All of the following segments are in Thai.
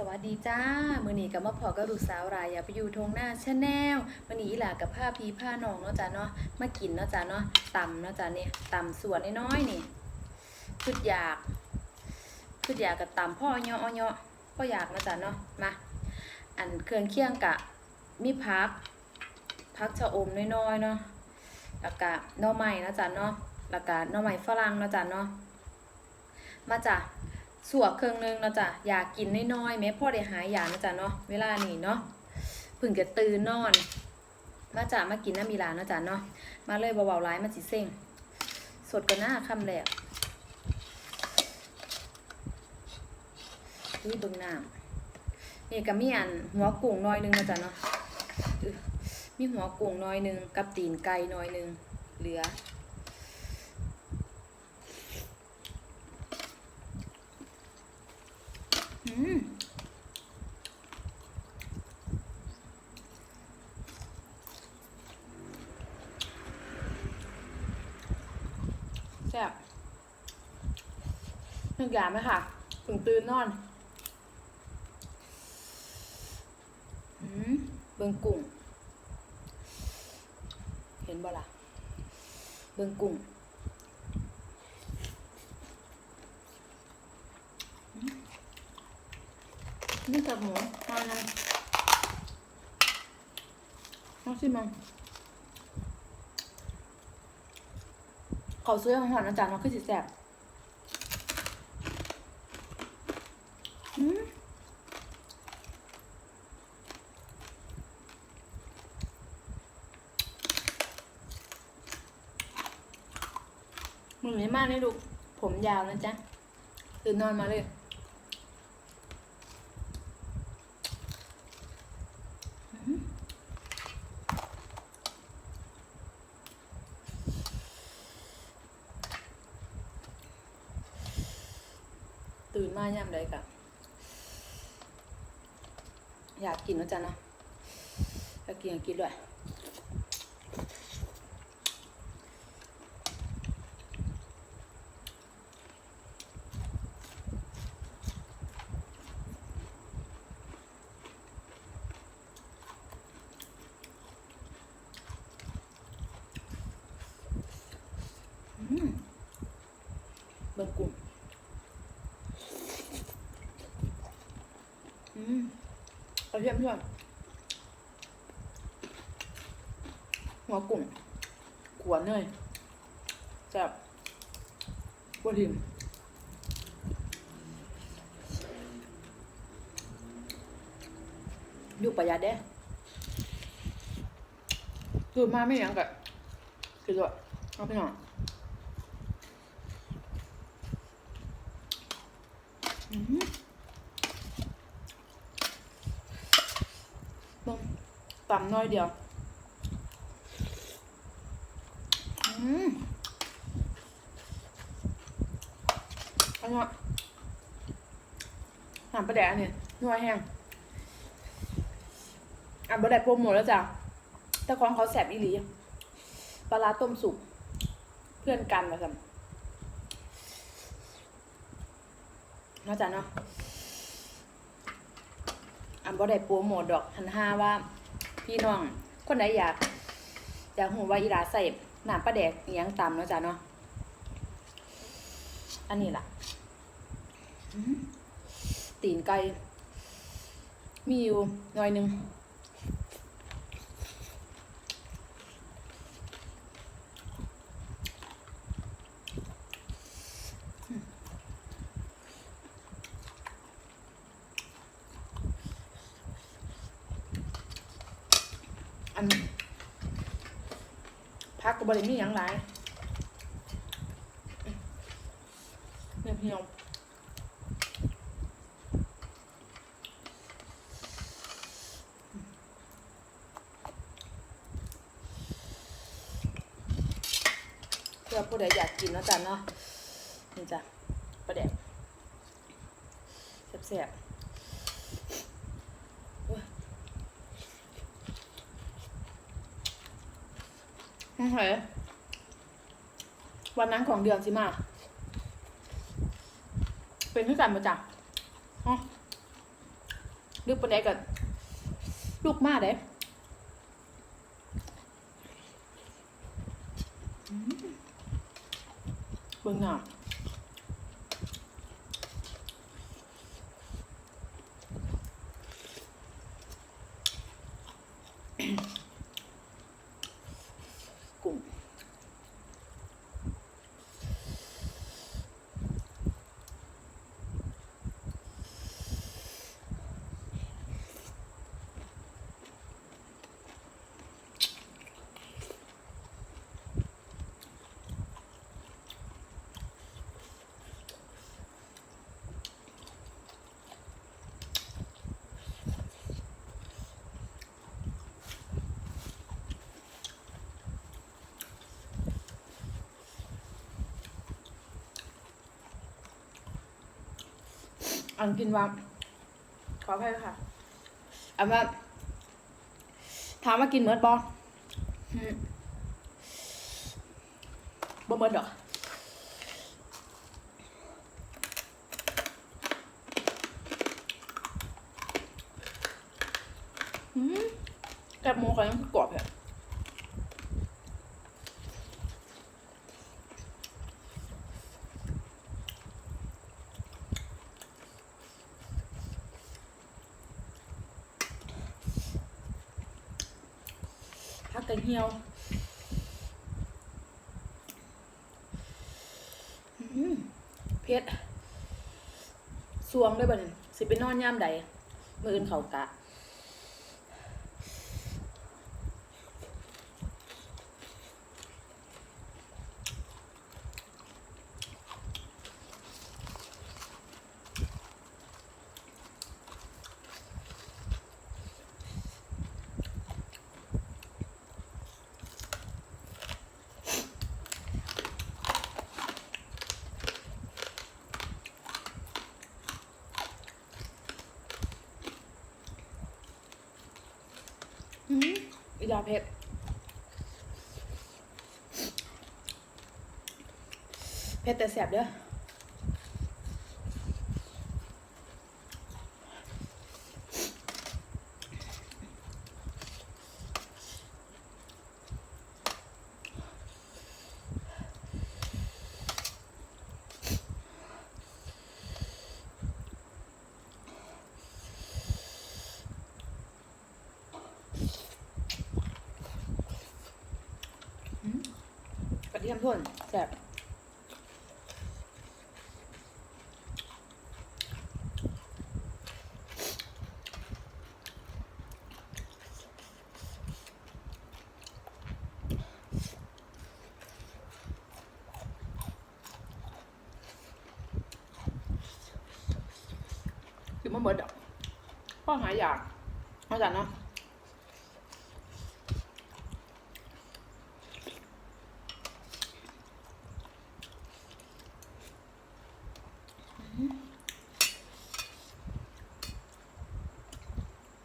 สวัสดีจ้า มือนี้กับมาพอกับลูกสาวรายอย่าไปอยู่ทงหน้าชาแนลมือนี้อีหล่ากับผ้าพีผ้านองเนาะจ้าเนาะ มากินเนาะจ้าเนาะตำเนาะจ้าเนี่ยตำส่วนน้อยๆนี่คืออยากคืออยากกับตำพ่อเนาะอ้อเนาะพ่ออยากเนาะจ้าเนาะ มา อันเครื่องเคียงกะมีพัก พักชะอมน้อยๆเนาะแล้วก็หน่อไม้เนาะจ้าเนาะแล้วก็หน่อไม้ฝรั่งเนาะจ้าเนาะ มาจ้ะ สวกเครื่องนึงเนาะจ้ะอยากกินน้อยๆแม้พ่อได้หายอยากนะจ๊ะเนาะเวลานี้เนาะพึ่งจะตื่นนอน มาจ้ะมากินน้ำมีลาเนาะจ้ะเนาะมาเลยเบาๆร้ายมาสิเซ็งสดกันหน้าคำแหลกอุ้ยบิ่งน้ำนี่ก็มีอันหัวกุ้งน้อยหนึงนะจ้ะเนาะมีหัวกุ้งน้อยหนึงกับตีนไก่น้อยหนึงเหลือมแซ่บ นึกอยากไหมค่ะถึงตื่นนอนเบิ่งกุ้ง เห็นบ่ล่ะ เบิ่งกุ้งนี่กับหมูมานะน้องชิมมังเขาซื้อของหอนอาจารย์มาขึ้นสิแสบอืม มึงไม่มากเลยลูก ผมยาวนะจ๊ะตื่นนอนมาเลยตื่นมาย่ำใดกะอยากกินนะจ๊ะเนาะอยากกินอยากกินด้วย อืมเบิ่งกุ้ง อืม เอาเทียมเพื่อนหัวกุ้งขวานเนยแซ่บบัวทิมอยู่ประหยัดเด้คือมาไม่ยังกะคือตัวเอาไปหน่อยอืม บงต่ำน้อยเดียว อืมอันนี้หามปลาแดกเนี่ยนัวแห้งอะปลาแดกโปรโมทแล้วจ้ะแต่ของเขาแสบอีหลีปลาร้าต้มสุก เพื่อนกันมาสัมน่าจะเนาะอันบ่ได้โปรโมทดอกหันห้าว่า พี่น้อง คนไหนอยาก อยากหูว่าอีหลาใส่น้ำปลาแดกอิหยังตำเนาะจ้ะเนาะ อันนี้ล่ะอื้อหือตีนไก่มีอยู่หน่อยหนึง อัน พักกับริมีหยังหลายเนี่ยพี่น้องเพื่อผู้ใดอยากกินนะจ้ะเนาะนี่จ้ะประเด็กแซ่บๆโอ้ย โอเควันนั้นของเดือนสิมา เป็นที่กันมาจากลูกปนใดก็ลูกมาเด้เบิ่งหน้า กุ้ง อันกินว่า ขออภัยค่ะ อันว่าถามว่ากินเมิดบอมบ่เมิดหรอกอืมแกบหมูเขายังกรอบเลย กกันเหี่ยวเพชรสวงด้วยบ่นสิไปนอนย่ามใด มืออื่นเขากะ อืมอีดาเผ็ดเผ็ดแต่แสบเด้อม กระเทียมพ่นแสบกินมาเบิดอะพ่อหายอยากมาจากเนาะ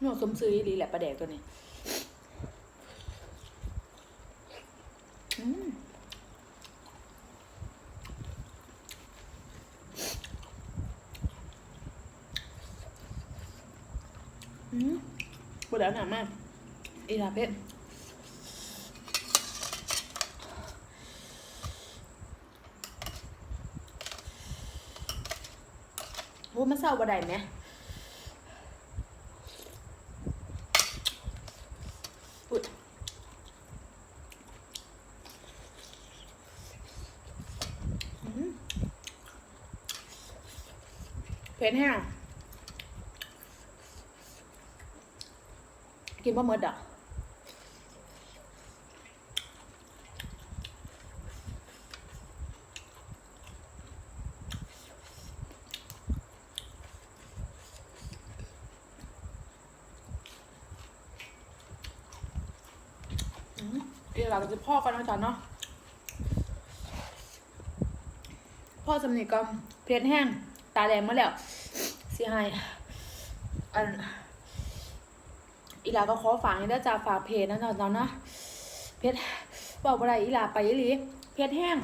หนูสมซื้อดีแหละปลาแดกตัวนี้อืมอืมบดแล้วหนามากอีลาเพชรโอ้มันเศร้าบ่ได้ไหม อุ๊ยอื้อหือ เผ็ดแห้งกินบะเมดอะอื้อเดี๋ยวเราจะพ่อกันนะจ๊ะเนาะพ่อสำนีก็เพชรแห้งาแดงมาแล้วสิให้อันอีหลาก็ขอฝากนี่ได้จ้าฝากเพจนะเนาะเนาะเพจบอกอะไรอีหลาไปอีหลีเพจแห้ง